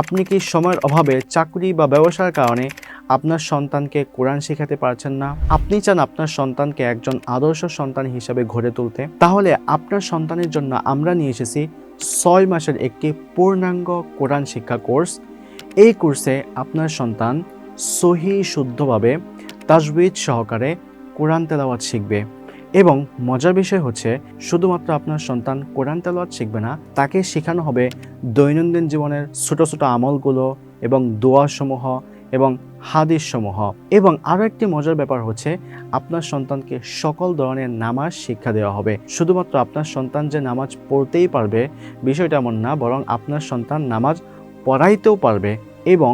আপনি কি সময়ের অভাবে চাকরি বা ব্যবসার কারণে আপনার সন্তানকে কোরআন শেখাতে পারছেন না? আপনি চান আপনার সন্তানকে একজন আদর্শ সন্তান হিসাবে গড়ে তুলতে। তাহলে আপনার সন্তানের জন্য আমরা নিয়ে এসেছি ছয় মাসের একটি পূর্ণাঙ্গ কোরআন শিক্ষা কোর্স। এই কোর্সে আপনার সন্তান সহি শুদ্ধভাবে তাজবিদ সহকারে কোরআন তেলাওয়াত শিখবে। এবং মজার বিষয় হচ্ছে, শুধুমাত্র আপনার সন্তান কোরআন তেলাওয়াত শিখবে না, তাকে শেখানো হবে দৈনন্দিন জীবনের ছোট ছোট আমলগুলো এবং দোয়াসমূহ এবং হাদিস সমূহ এবং আরও একটি মজার ব্যাপার হচ্ছে, আপনার সন্তানকে সকল ধরনের নামাজ শিক্ষা দেওয়া হবে। শুধুমাত্র আপনার সন্তান যে নামাজ পড়তেই পারবে, বিষয়টা এমন না, বরং আপনার সন্তান নামাজ পড়াইতেও পারবে এবং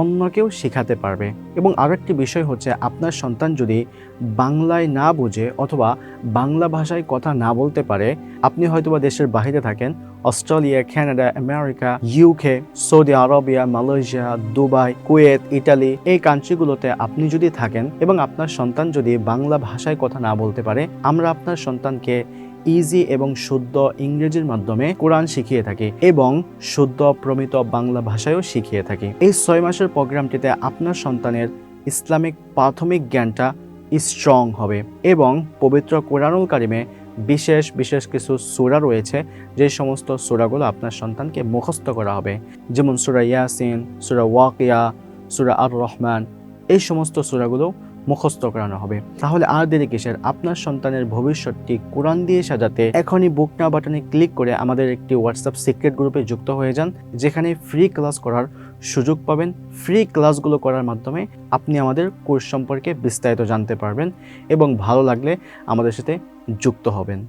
অন্যকেও শেখাতে পারবে। এবং আরও একটি বিষয় হচ্ছে, আপনার সন্তান যদি বাংলায় না বুঝে অথবা বাংলা ভাষায় কথা না বলতে পারে, আপনি হয়তোবা দেশের বাইরে থাকেন, Australia, Canada, America UK Saudi Arabia, Malaysia, Dubai, Kuwait, Italy, এই কান্ট্রিগুলোতে আপনি যদি থাকেন এবং আপনার সন্তান যদি বাংলা ভাষায় কথা না বলতে পারে, আমরা আপনার সন্তানকে ইজি এবং শুদ্ধ ইংরেজির মাধ্যমে কোরআন শিখিয়ে থাকি এবং শুদ্ধ প্রমিত বাংলা ভাষায়ও শিখিয়ে থাকি। এই ছয় মাসের প্রোগ্রামটিতে আপনার সন্তানের ইসলামিক প্রাথমিক জ্ঞানটা স্ট্রং হবে এবং পবিত্র কোরআনুল কারিমে বিশেষ বিশেষ কিছু সূরা রয়েছে, যে সমস্ত সূরাগুলো আপনার সন্তানকে মুখস্থ করা হবে। যেমন সুরা ইয়াসিন, সুরা ওয়াকিয়া, সুরা আর রহমান এই সমস্ত সূরাগুলো মুখস্থ করানো হবে। তাহলে আর দেরি কিসের? আপনার সন্তানের ভবিষ্যৎটি কোরআন দিয়ে সাজাতে এখনই বুক না বাটনে ক্লিক করে আমাদের একটি হোয়াটসঅ্যাপ সিক্রেট গ্রুপে যুক্ত হয়ে যান, যেখানে ফ্রি ক্লাস করার সুযোগ পাবেন। ফ্রি ক্লাসগুলো করার মাধ্যমে আপনি আমাদের কোর্স সম্পর্কে বিস্তারিত জানতে পারবেন এবং ভালো লাগলে আমাদের সাথে যুক্ত হবেন।